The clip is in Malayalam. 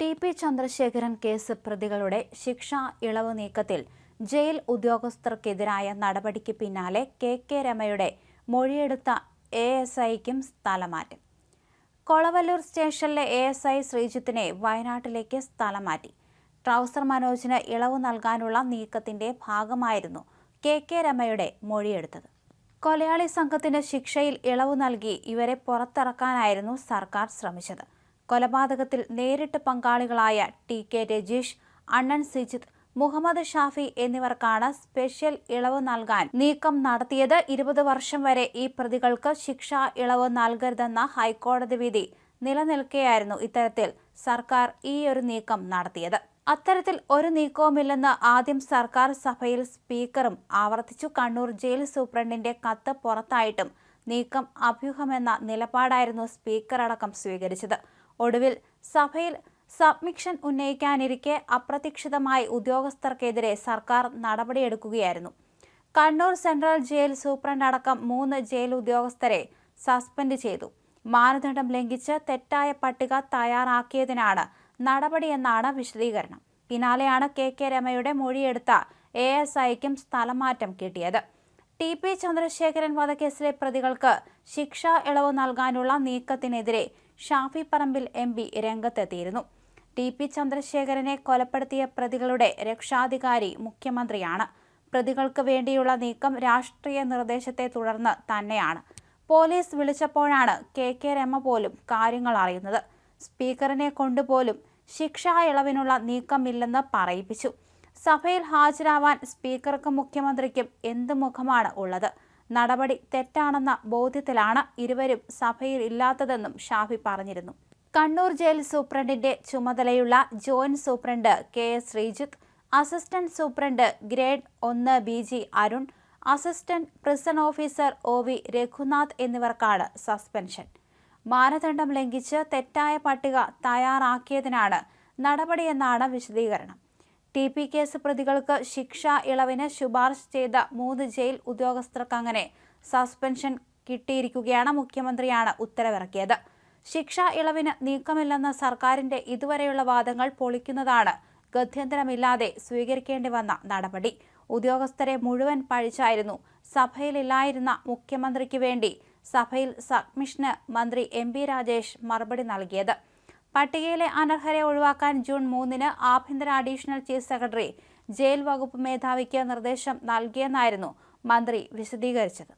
ടി പി ചന്ദ്രശേഖരൻ കേസ് പ്രതികളുടെ ശിക്ഷാ ഇളവ് നീക്കത്തിൽ ജയിൽ ഉദ്യോഗസ്ഥർക്കെതിരായ നടപടിക്ക് പിന്നാലെ കെ കെ രമയുടെ മൊഴിയെടുത്ത എ എസ് ഐക്കും സ്ഥലമാറ്റം. കൊളവല്ലൂർ സ്റ്റേഷനിലെ എ എസ് ഐ ശ്രീജിത്തിനെ വയനാട്ടിലേക്ക് സ്ഥലം മാറ്റി ട്രൗസർ മനോജിന് ഇളവ് നൽകാനുള്ള നീക്കത്തിന്റെ ഭാഗമായിരുന്നു കെ കെ രമയുടെ മൊഴിയെടുത്തത്. കൊലയാളി സംഘത്തിന് ശിക്ഷയിൽ ഇളവ് നൽകി ഇവരെ പുറത്തിറക്കാനായിരുന്നു സർക്കാർ ശ്രമിച്ചത്. കൊലപാതകത്തിൽ നേരിട്ട് പങ്കാളികളായ ടി കെ രജീഷ് അണ്ണൻ സിജിത്ത് മുഹമ്മദ് ഷാഫി എന്നിവർക്കാണ് സ്പെഷ്യൽ ഇളവ് നൽകാൻ നീക്കം നടത്തിയത്. ഇരുപത് വർഷം വരെ ഈ പ്രതികൾക്ക് ശിക്ഷ ഇളവ് നൽകരുതെന്ന ഹൈക്കോടതി വിധി നിലനിൽക്കെയായിരുന്നു ഇത്തരത്തിൽ സർക്കാർ ഈയൊരു നീക്കം നടത്തിയത്. അത്തരത്തിൽ ഒരു നീക്കവുമില്ലെന്ന് ആദ്യം സർക്കാർ സഭയിൽ സ്പീക്കറും ആവർത്തിച്ചു. കണ്ണൂർ ജയിൽ സൂപ്രണ്ടിന്റെ കത്ത് പുറത്തായിട്ടും നീക്കം അഭ്യൂഹമെന്ന നിലപാടായിരുന്നു സ്പീക്കർ അടക്കം സ്വീകരിച്ചത്. ഒടുവിൽ സഭയിൽ സബ്മിഷൻ ഉന്നയിക്കാനിരിക്കെ അപ്രതീക്ഷിതമായി ഉദ്യോഗസ്ഥർക്കെതിരെ സർക്കാർ നടപടിയെടുക്കുകയായിരുന്നു. കണ്ണൂർ സെൻട്രൽ ജയിൽ സൂപ്രണ്ട് അടക്കം മൂന്ന് ജയിൽ ഉദ്യോഗസ്ഥരെ സസ്പെൻഡ് ചെയ്തു. മാനദണ്ഡം ലംഘിച്ച് തെറ്റായ പട്ടിക തയ്യാറാക്കിയതിനാണ് നടപടിയെന്നാണ് വിശദീകരണം. പിന്നാലെയാണ് കെ കെ രമയുടെ മൊഴിയെടുത്ത എ എസ് ഐക്കും സ്ഥലമാറ്റം കിട്ടിയത്. ടി പി ചന്ദ്രശേഖരൻ വധക്കേസിലെ പ്രതികൾക്ക് ശിക്ഷ ഇളവ് നൽകാനുള്ള നീക്കത്തിനെതിരെ ഷാഫി പറമ്പിൽ എം പി രംഗത്തെത്തിയിരുന്നു. ടി പി ചന്ദ്രശേഖരനെ കൊലപ്പെടുത്തിയ പ്രതികളുടെ രക്ഷാധികാരി മുഖ്യമന്ത്രിയാണ്. പ്രതികൾക്ക് വേണ്ടിയുള്ള നീക്കം രാഷ്ട്രീയ നിർദ്ദേശത്തെ തുടർന്ന് തന്നെയാണ്. പോലീസ് വിളിച്ചപ്പോഴാണ് കെ കെ രമ പോലും കാര്യങ്ങൾ അറിയുന്നത്. സ്പീക്കറിനെ കൊണ്ടുപോലും ശിക്ഷാ ഇളവിനുള്ള നീക്കമില്ലെന്ന് പറയിപ്പിച്ചു. സഭയിൽ ഹാജരാവാൻ സ്പീക്കർക്കും മുഖ്യമന്ത്രിക്കും എന്ത് മുഖമാണ് ഉള്ളത്? നടപടി തെറ്റാണെന്ന ബോധ്യത്തിലാണ് ഇരുവരും സഭയിൽ ഇല്ലാത്തതെന്നും ഷാഫി പറഞ്ഞിരുന്നു. കണ്ണൂർ ജയിൽ സൂപ്രണ്ടിന്റെ ചുമതലയുള്ള joint superintendent K S Sreejith assistant superintendent grade ഒന്ന് B G Arun assistant prison officer O V Raghunath എന്നിവർക്കാണ് സസ്പെൻഷൻ. മാനദണ്ഡം ലംഘിച്ച് തെറ്റായ പട്ടിക തയ്യാറാക്കിയതിനാണ് നടപടിയെന്നാണ് വിശദീകരണം. ടി പി കേസ് പ്രതികൾക്ക് ശിക്ഷാ ഇളവിന് ശുപാർശ ചെയ്ത മൂന്ന് ജയിൽ ഉദ്യോഗസ്ഥർക്ക് അങ്ങനെ സസ്പെൻഷൻ കിട്ടിയിരിക്കുകയാണ് മുഖ്യമന്ത്രിയാണ് ഉത്തരവിറക്കിയത്. ശിക്ഷാ ഇളവിന് നീക്കമില്ലെന്ന സർക്കാരിന്റെ ഇതുവരെയുള്ള വാദങ്ങൾ പൊളിക്കുന്നതാണ് ഗത്യന്തരമില്ലാതെ സ്വീകരിക്കേണ്ടി വന്ന നടപടി. ഉദ്യോഗസ്ഥരെ മുഴുവൻ പഴിച്ചായിരുന്നു സഭയിലില്ലായിരുന്ന മുഖ്യമന്ത്രിക്ക് വേണ്ടി സഭയിൽ സബ്മിഷന് മന്ത്രി എം രാജേഷ് മറുപടി നൽകിയത്. പട്ടികയിലെ അനർഹരെ ഒഴിവാക്കാൻ ജൂൺ മൂന്നിന് ആഭ്യന്തര അഡീഷണൽ ചീഫ് സെക്രട്ടറി ജയിൽ വകുപ്പ് മേധാവിക്ക് നിർദ്ദേശം നൽകിയെന്നായിരുന്നു മന്ത്രി വിശദീകരിച്ചത്.